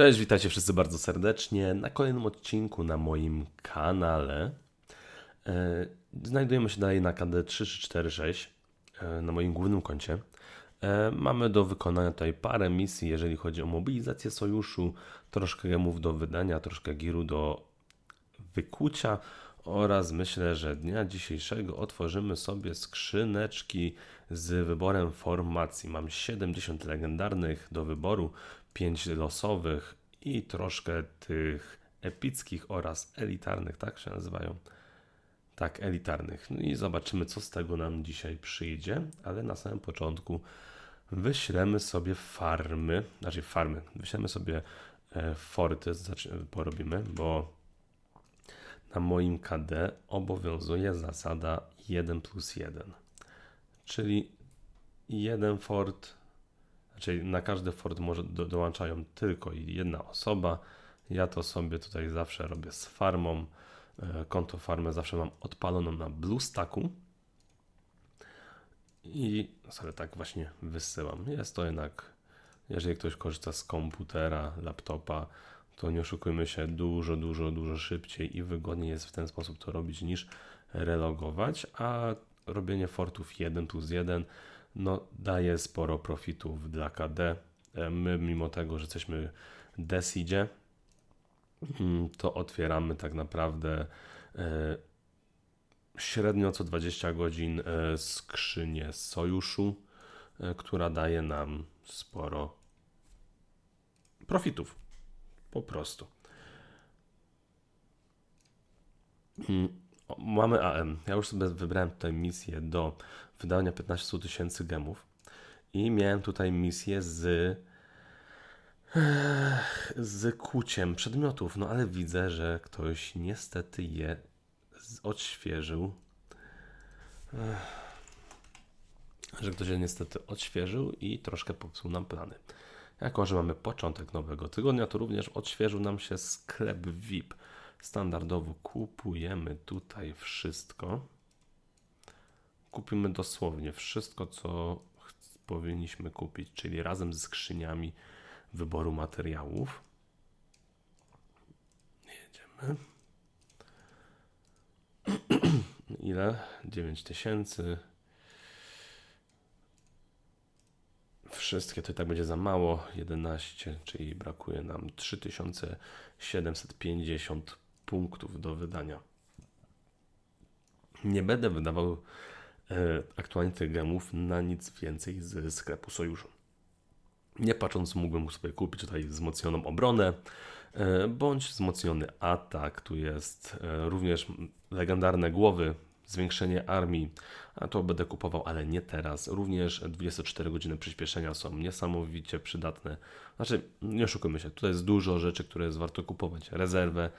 Cześć, witajcie wszyscy bardzo serdecznie na kolejnym odcinku na moim kanale. E, Znajdujemy się dalej na KD 3346 e, na moim głównym koncie. E, Mamy do wykonania tutaj parę misji, jeżeli chodzi o mobilizację sojuszu, troszkę gemów do wydania, troszkę giru do wykucia oraz myślę, że dnia dzisiejszego otworzymy sobie skrzyneczki z wyborem formacji. Mam 70 legendarnych do wyboru, 5 losowych i troszkę tych epickich oraz elitarnych, tak się nazywają. Tak, elitarnych. No i zobaczymy, co z tego nam dzisiaj przyjdzie, ale na samym początku wyślemy sobie farmy, znaczy farmy, wyślemy sobie e, forty, porobimy, bo na moim KD obowiązuje zasada 1 plus 1. Czyli jeden fort, znaczy na każdy fort może do, dołączają tylko jedna osoba. Ja to sobie tutaj zawsze robię z farmą. E, Konto farmy zawsze mam odpaloną na BlueStacku. I sobie tak właśnie wysyłam. Jest to jednak, jeżeli ktoś korzysta z komputera, laptopa, to nie oszukujmy się, dużo, dużo, dużo szybciej i wygodniej jest w ten sposób to robić niż relogować, a robienie fortów 1 plus 1 no, daje sporo profitów dla KD. E, My, mimo tego, że jesteśmy desidzie, mm, to otwieramy tak naprawdę e, średnio co 20 godzin e, skrzynię sojuszu, która daje nam sporo profitów. Po prostu. Mamy AM. Ja już sobie wybrałem tutaj misję do wydania 15 tysięcy gemów i miałem tutaj misję z z kuciem przedmiotów, no ale widzę, że ktoś niestety je odświeżył. Że ktoś je niestety odświeżył i troszkę popsuł nam plany. Jako, że mamy początek nowego tygodnia, to również odświeżył nam się sklep VIP. Standardowo kupujemy tutaj wszystko. Kupimy dosłownie wszystko, co powinniśmy kupić, czyli razem ze skrzyniami wyboru materiałów. Jedziemy. Ile? 9000. Wszystkie to i tak będzie za mało. 11, czyli brakuje nam 3750 punktów do wydania. Nie będę wydawał e, aktualnie tych gemów na nic więcej z sklepu Sojuszu. Nie patrząc, mógłbym sobie kupić tutaj wzmocnioną obronę, e, bądź wzmocniony atak. Tu jest e, również legendarne głowy, zwiększenie armii, a to będę kupował, ale nie teraz. Również 24 godziny przyspieszenia są niesamowicie przydatne. Znaczy, nie oszukujmy się, tutaj jest dużo rzeczy, które jest warto kupować. Rezerwę,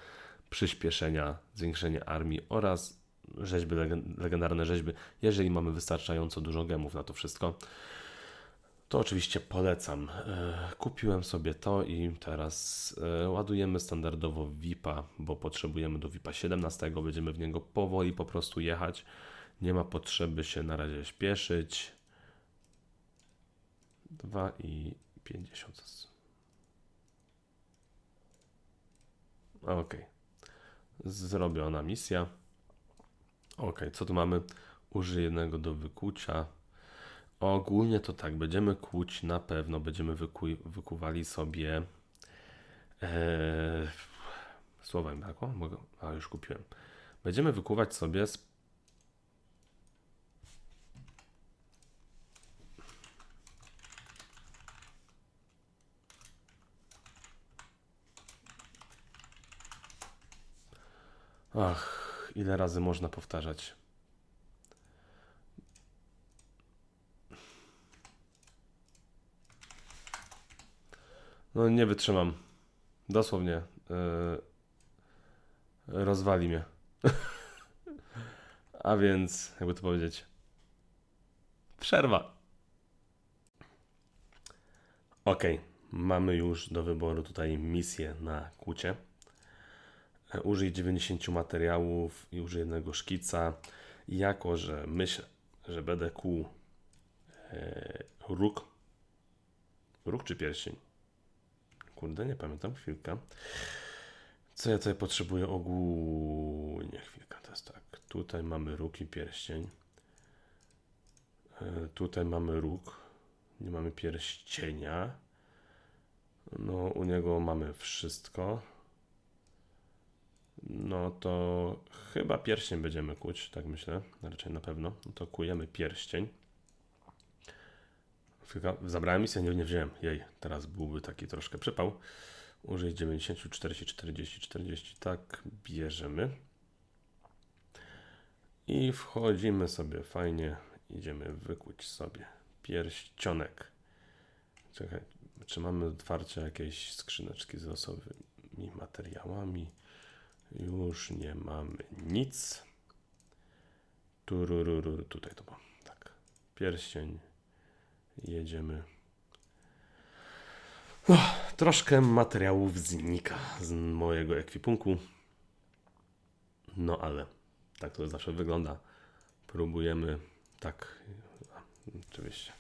przyspieszenia, zwiększenie armii oraz rzeźby, legen- legendarne rzeźby, jeżeli mamy wystarczająco dużo gemów na to wszystko to oczywiście polecam. E, Kupiłem sobie to i teraz e, ładujemy standardowo VIP-a, bo potrzebujemy do VIP-a 17. Będziemy w niego powoli po prostu jechać. Nie ma potrzeby się na razie śpieszyć. 2 i 50. Ok. Zrobiona misja. Ok, co tu mamy? Użyj jednego do wykucia. Ogólnie to tak, będziemy kłuć na pewno, będziemy wyku- wykuwali sobie. E, słowa mi brakło? A już kupiłem. Będziemy wykuwać sobie. Z, ach, ile razy można powtarzać. No nie wytrzymam. Dosłownie. Yy, rozwali mnie. A więc, jakby to powiedzieć. Przerwa. Ok, mamy już do wyboru tutaj misję na kucie. Użyj 90 materiałów i użyj jednego szkica. Jako, że myślę, że będę kłuł e, róg. Róg czy pierścień? kurde, nie pamiętam, chwilkę. Co ja tutaj potrzebuję ogólnie? Chwilkę, to jest tak. Tutaj mamy róg i pierścień. E, Tutaj mamy róg. Nie mamy pierścienia. No, u niego mamy wszystko. No to chyba pierścień będziemy kuć, tak myślę. Raczej na pewno. No to kujemy pierścień. Zabrałem misję, nie, nie wziąłem. Jej, teraz byłby taki troszkę przypał. Użyj 90, 40, 40, 40. Tak, bierzemy. I wchodzimy sobie fajnie. Idziemy wykuć sobie pierścionek. Czekaj, czy mamy otwarcie jakieś skrzyneczki z losowymi materiałami? Już nie mamy nic. Turururu, tutaj to było. Tak. Pierścień. Jedziemy. Uff, troszkę materiałów znika z mojego ekwipunku. No ale tak to zawsze wygląda. Próbujemy tak. Oczywiście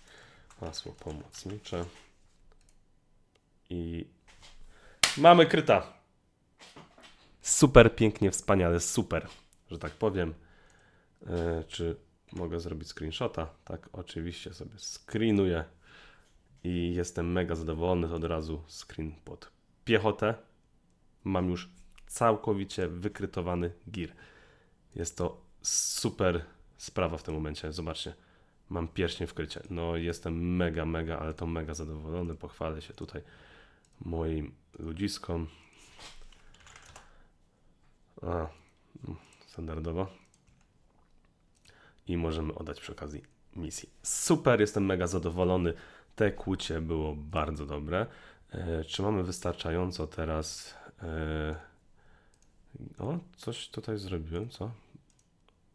hasło pomocnicze. I mamy kryta. Super, pięknie, wspaniale, super, że tak powiem. E, czy mogę zrobić screenshota? Tak, oczywiście sobie screenuję i jestem mega zadowolony. Od razu screen pod piechotę. Mam już całkowicie wykrytowany gear. Jest to super sprawa w tym momencie. Zobaczcie, mam pierścień w krycie. No, jestem mega, mega, ale to mega zadowolony. Pochwalę się tutaj moim ludziskom. A, mm, standardowo. I możemy oddać przy okazji misji. Super, jestem mega zadowolony. Te kłucie było bardzo dobre. E, czy mamy wystarczająco teraz? E, o, coś tutaj zrobiłem, co?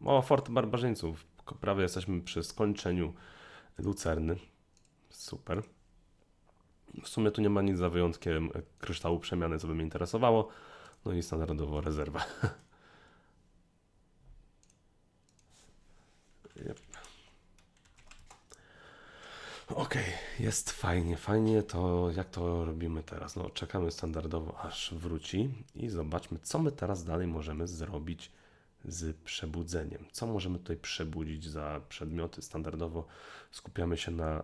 O, Fort Barbarzyńców. Prawie jesteśmy przy skończeniu Lucerny. Super. W sumie tu nie ma nic za wyjątkiem kryształu przemiany, co by mnie interesowało. No i standardowo rezerwa. Yep. Jest fajnie, fajnie. To jak to robimy teraz? No, czekamy standardowo, aż wróci i zobaczmy, co my teraz dalej możemy zrobić z przebudzeniem. Co możemy tutaj przebudzić za przedmioty? Standardowo skupiamy się na.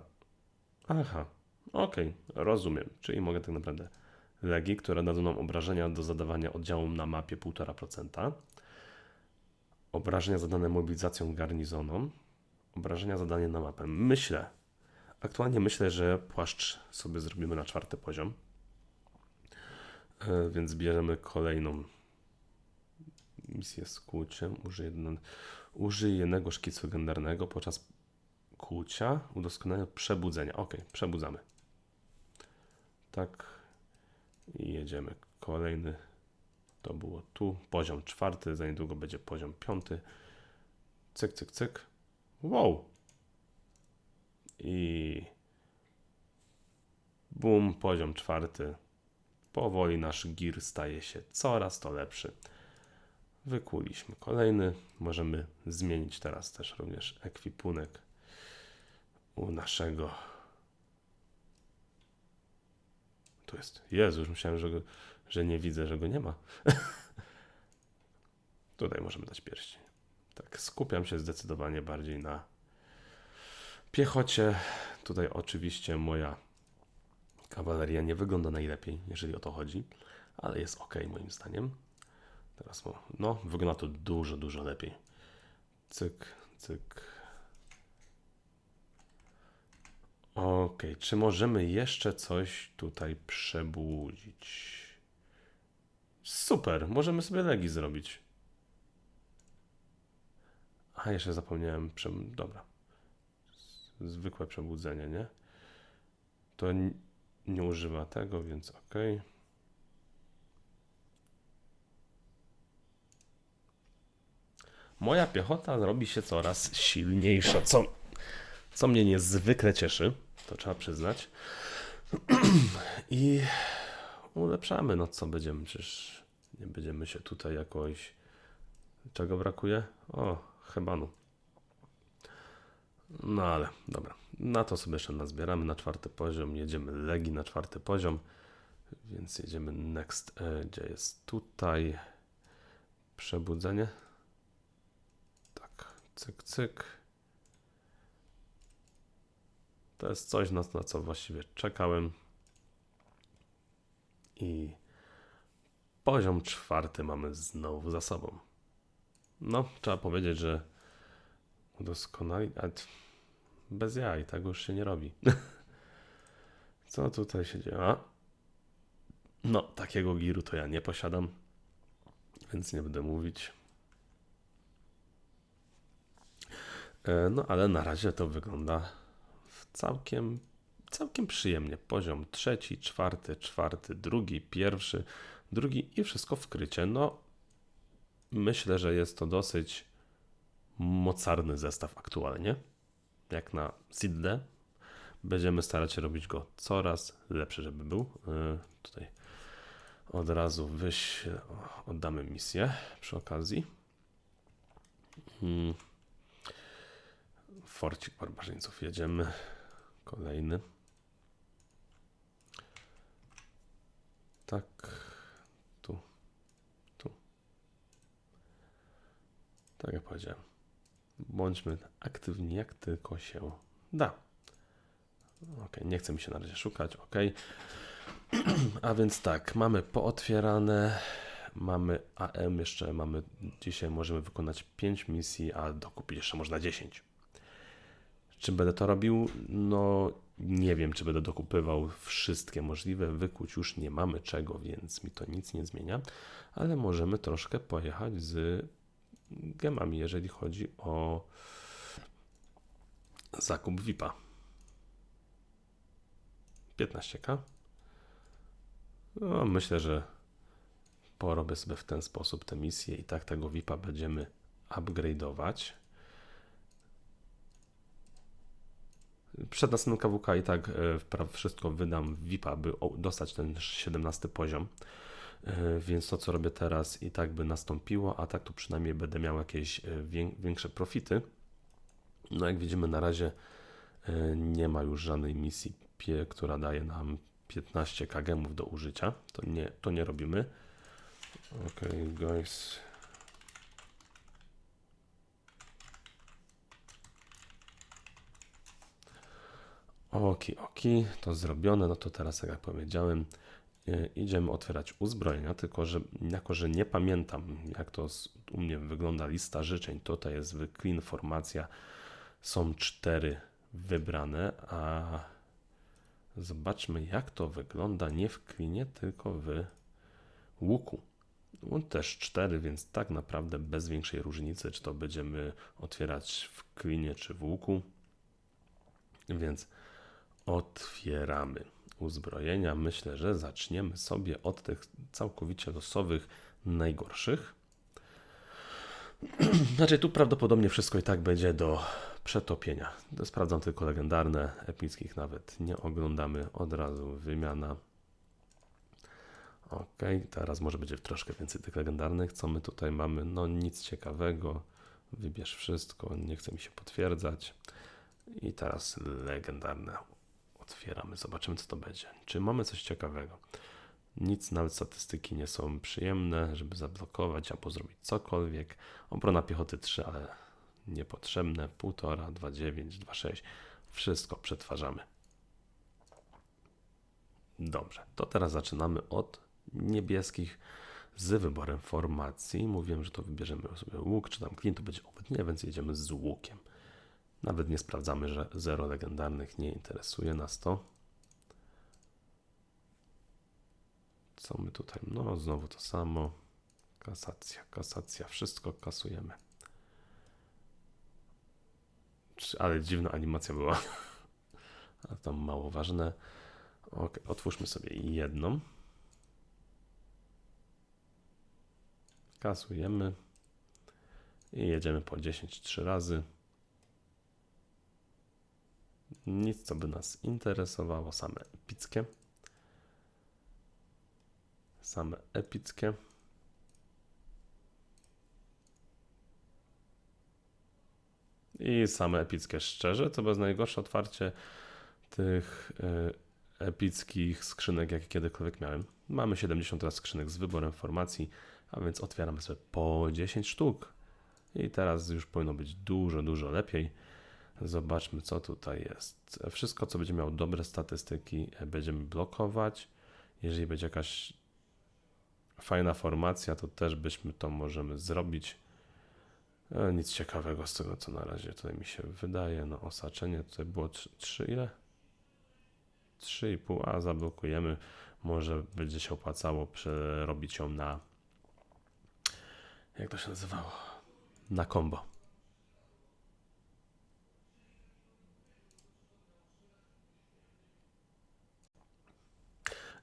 Aha, okej, rozumiem. Czyli mogę tak naprawdę legi, które dadzą nam obrażenia do zadawania oddziału na mapie 1,5%. Obrażenia zadane mobilizacją garnizoną. Obrażenia zadane na mapę. Myślę, aktualnie myślę, że płaszcz sobie zrobimy na czwarty poziom. E, Więc bierzemy kolejną misję z kłuciem. Użyj, użyj jednego szkicu legendarnego podczas kłucia udoskonalenia przebudzenia. Ok, przebudzamy. Tak. I jedziemy. Kolejny to było tu. Poziom czwarty, za niedługo będzie poziom piąty. Cyk, cyk, cyk. Wow. I bum, poziom czwarty. Powoli nasz gir staje się coraz to lepszy. Wykuliśmy kolejny. Możemy zmienić teraz też również ekwipunek u naszego. Tu jest. Jezu, już myślałem, że, go, że nie widzę, że go nie ma. Tutaj możemy dać pierścień. Tak, skupiam się zdecydowanie bardziej na piechocie. Tutaj oczywiście moja kawaleria nie wygląda najlepiej, jeżeli o to chodzi, ale jest ok moim zdaniem. Teraz mo- no, wygląda to dużo, dużo lepiej. Cyk, cyk. Ok, czy możemy jeszcze coś tutaj przebudzić? Super, możemy sobie legi zrobić. A, jeszcze zapomniałem. Dobra. Zwykłe przebudzenie, nie? To nie używa tego, więc ok. Moja piechota robi się coraz silniejsza, co, co mnie niezwykle cieszy, to trzeba przyznać. I ulepszamy, no co będziemy, przecież nie będziemy się tutaj jakoś... Czego brakuje? O, hebanu. No ale, dobra. Na to sobie jeszcze nazbieramy na czwarty poziom. Jedziemy legi na czwarty poziom. Więc jedziemy next, e, gdzie jest tutaj przebudzenie. Tak, cyk, cyk. To jest coś, na, na co właściwie czekałem. I poziom czwarty mamy znowu za sobą. No, trzeba powiedzieć, że udoskonali. Bez jaj, tego już się nie robi. Co tutaj się dzieje? A? No, takiego giru to ja nie posiadam, więc nie będę mówić. E, No, ale na razie to wygląda całkiem, całkiem przyjemnie. Poziom trzeci, czwarty, czwarty, drugi, pierwszy, drugi i wszystko w krycie. No, myślę, że jest to dosyć mocarny zestaw aktualnie. Jak na Sidle. Będziemy starać się robić go coraz lepszy, żeby był. E, Tutaj od razu wyś oddamy misję przy okazji. Hmm. Forcik barbarzyńców jedziemy. Kolejny. Tak. Tu. Tu. Tak jak powiedziałem. Bądźmy aktywni jak tylko się da. Ok, nie chce mi się na razie szukać. Ok. A więc tak, mamy pootwierane, mamy AM, jeszcze mamy, dzisiaj możemy wykonać 5 misji, a dokupić jeszcze można 10. Czy będę to robił? No, nie wiem, czy będę dokupywał wszystkie możliwe. Wykuć już nie mamy czego, więc mi to nic nie zmienia, ale możemy troszkę pojechać z gemami, jeżeli chodzi o zakup VIP-a. 15k. No, myślę, że porobię sobie w ten sposób tę misję i tak tego VIP-a będziemy upgrade'ować. Przed następnym KWK i tak e, wszystko wydam VIP-a, by dostać ten 17 poziom. E, Więc to, co robię teraz, i tak by nastąpiło, a tak tu przynajmniej będę miał jakieś e, wię- większe profity. No, jak widzimy, na razie nie ma już żadnej misji, która daje nam 15 kagemów do użycia. To nie, to nie robimy. Ok, guys. Oki, oki, to zrobione. No to teraz, jak powiedziałem, e, idziemy otwierać uzbrojenia, tylko że jako, że nie pamiętam, jak to u mnie wygląda lista życzeń, tutaj jest zwykła informacja, są cztery wybrane, a zobaczmy, jak to wygląda nie w klinie, tylko w łuku. No, też cztery, więc tak naprawdę bez większej różnicy, czy to będziemy otwierać w klinie, czy w łuku. Więc otwieramy uzbrojenia. Myślę, że zaczniemy sobie od tych całkowicie losowych, najgorszych. Znaczy, tu prawdopodobnie wszystko i tak będzie do przetopienia. To sprawdzam tylko legendarne, epickich nawet nie oglądamy. Od razu wymiana. Ok, teraz może będzie troszkę więcej tych legendarnych. Co my tutaj mamy? No nic ciekawego. Wybierz wszystko, nie chce mi się potwierdzać. I teraz legendarne otwieramy. Zobaczymy, co to będzie. Czy mamy coś ciekawego? Nic, nawet statystyki nie są przyjemne, żeby zablokować albo zrobić cokolwiek. Obrona piechoty 3, ale niepotrzebne. 1,5, 2,9, 2,6. Wszystko przetwarzamy. Dobrze, to teraz zaczynamy od niebieskich z wyborem formacji. Mówiłem, że to wybierzemy sobie łuk, czy tam klient to będzie obydnie, więc jedziemy z łukiem. Nawet nie sprawdzamy, że zero legendarnych nie interesuje nas to. Co my tutaj? No, znowu to samo. Kasacja, kasacja, wszystko kasujemy. Ale dziwna animacja była. A tam mało ważne. Ok, otwórzmy sobie jedną. Kasujemy. I jedziemy po 10 trzy razy. Nic, co by nas interesowało, same epickie. Same epickie. I same epickie szczerze, to bez najgorsze otwarcie tych y, epickich skrzynek, jakie kiedykolwiek miałem. Mamy 70 teraz skrzynek z wyborem formacji, a więc otwieramy sobie po 10 sztuk. I teraz już powinno być dużo, dużo lepiej. Zobaczmy, co tutaj jest. Wszystko, co będzie miało dobre statystyki, będziemy blokować. Jeżeli będzie jakaś fajna formacja, to też byśmy to możemy zrobić. E, Nic ciekawego z tego, co na razie tutaj mi się wydaje. No, osaczenie tutaj było 3 ile? 3,5, a zablokujemy. Może będzie się opłacało przerobić ją na. Jak to się nazywało? Na combo.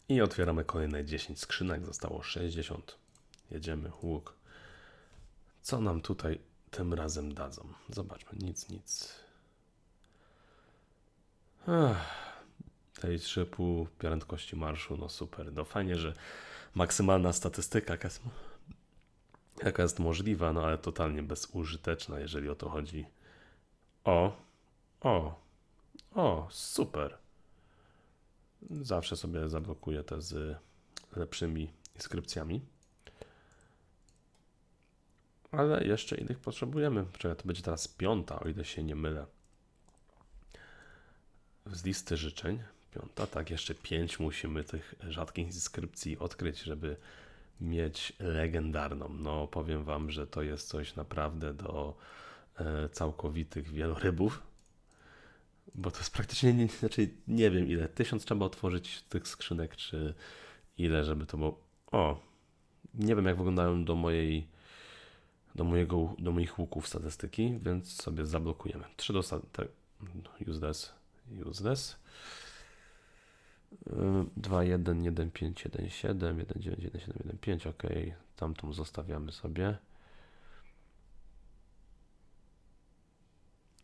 I otwieramy kolejne 10 skrzynek. Zostało 60. Jedziemy, łuk. Co nam tutaj tym razem dadzą? Zobaczmy, nic, nic. Ech, tej 3,5 prędkości marszu, no super. No fajnie, że maksymalna statystyka, jaka jest, jaka jest możliwa, no ale totalnie bezużyteczna, jeżeli o to chodzi. O, o, o, super. Zawsze sobie zablokuję te z lepszymi inskrypcjami. Ale jeszcze innych potrzebujemy. Czekaj, to będzie teraz piąta, o ile się nie mylę. Z listy życzeń. Piąta, tak, jeszcze pięć musimy tych rzadkich inskrypcji odkryć, żeby mieć legendarną. No, powiem Wam, że to jest coś naprawdę do e, całkowitych wielorybów. Bo to jest praktycznie, nie, znaczy nie wiem ile, tysiąc trzeba otworzyć tych skrzynek, czy ile, żeby to było. O, nie wiem jak wyglądają do mojej, do mojego, do moich łuków statystyki, więc sobie zablokujemy. 3 do tak, useless, useless. 2, 1, 1, 5, 1, 7, 1, 9, 1, 7, 1, 5, ok, tamtą zostawiamy sobie.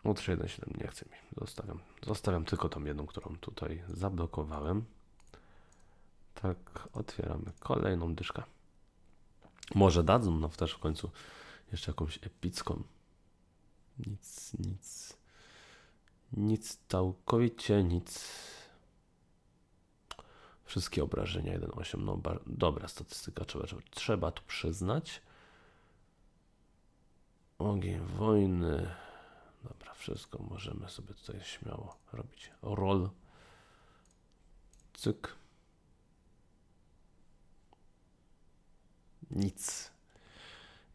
O 3, 1, 7 nie chcę mi, zostawiam. Zostawiam tylko tą jedną, którą tutaj zablokowałem. Tak, otwieramy kolejną dyszkę. Może dadzą nam też w końcu jeszcze jakąś epicką. Nic, nic. Nic całkowicie nic. Wszystkie obrażenia 1,8. No dobra statystyka, trzeba, trzeba tu przyznać. Ogień wojny. Wszystko możemy sobie tutaj śmiało robić. Roll. Cyk. Nic.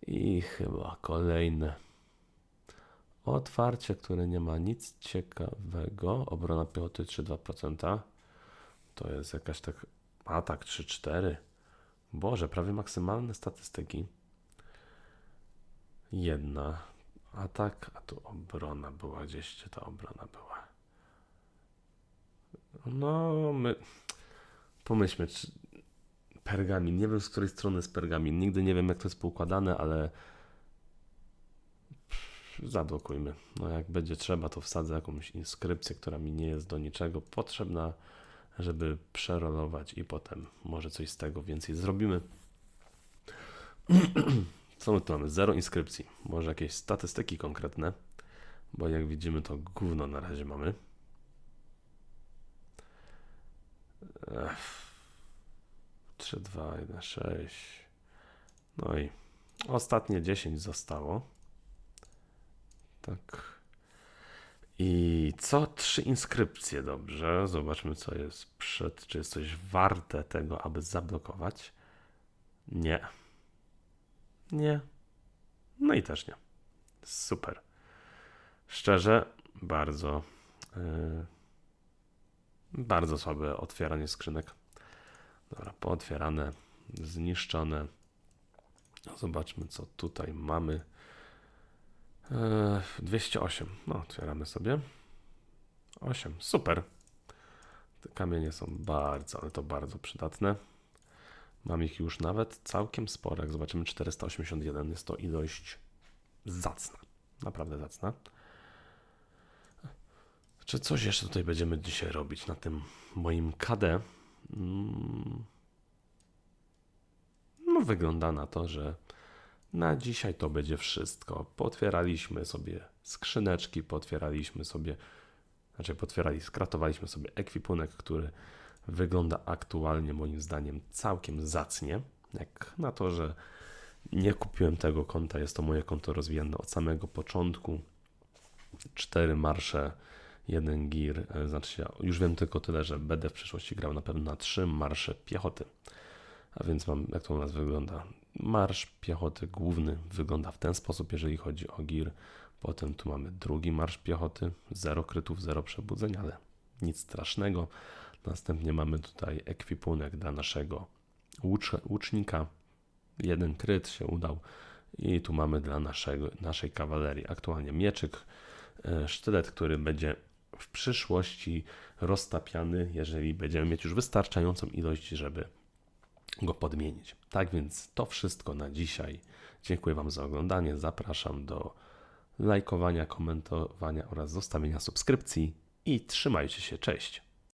I chyba kolejne otwarcie, które nie ma nic ciekawego. Obrona piechoty 3,2%. To jest jakaś tak. Atak 3,4. Boże, prawie maksymalne statystyki. Jedna. Atak, a tu obrona była. Gdzieś gdzie ta obrona była? No, my. Pomyślmy, czy. Pergamin. Nie wiem, z której strony jest pergamin. Nigdy nie wiem, jak to jest poukładane, ale. Zablokujmy. No, jak będzie trzeba, to wsadzę jakąś inskrypcję, która mi nie jest do niczego potrzebna, żeby przerolować i potem może coś z tego więcej zrobimy. Co my tu mamy? Zero inskrypcji. Może jakieś statystyki konkretne, bo jak widzimy, to gówno na razie mamy. Ech. 3, 2, 1, 6. No i ostatnie 10 zostało. Tak. I co? Trzy inskrypcje, dobrze. Zobaczmy, co jest przed. Czy jest coś warte tego, aby zablokować? Nie. Nie. No i też nie. Super. Szczerze, bardzo. Yy, bardzo słabe otwieranie skrzynek. Dobra, pootwierane, zniszczone. Zobaczmy, co tutaj mamy. Eee, 208. No, otwieramy sobie. 8. Super. Te kamienie są bardzo, ale to bardzo przydatne. Mam ich już nawet całkiem sporo. Jak zobaczymy, 481 jest to ilość zacna. Naprawdę zacna. Czy coś jeszcze tutaj będziemy dzisiaj robić na tym moim KD? Mm. No, wygląda na to, że na dzisiaj to będzie wszystko. Potwieraliśmy sobie skrzyneczki, potwieraliśmy sobie, znaczy potwierali, skratowaliśmy sobie ekwipunek, który Wygląda aktualnie moim zdaniem całkiem zacnie. Jak na to, że nie kupiłem tego konta, jest to moje konto rozwijane od samego początku. Cztery marsze, jeden gir, e, znaczy już wiem tylko tyle, że będę w przyszłości grał na pewno na trzy marsze piechoty. A więc mam, jak to u nas wygląda? Marsz piechoty główny wygląda w ten sposób, jeżeli chodzi o gir. Potem tu mamy drugi marsz piechoty, zero krytów, zero przebudzeń, ale nic strasznego. Następnie mamy tutaj ekwipunek dla naszego łucz, łucznika. Jeden kryt się udał. I tu mamy dla naszego, naszej kawalerii aktualnie mieczyk, e, sztylet, który będzie w przyszłości roztapiany, jeżeli będziemy mieć już wystarczającą ilość, żeby go podmienić. Tak więc to wszystko na dzisiaj. Dziękuję Wam za oglądanie. Zapraszam do lajkowania, komentowania oraz zostawienia subskrypcji i trzymajcie się. Cześć.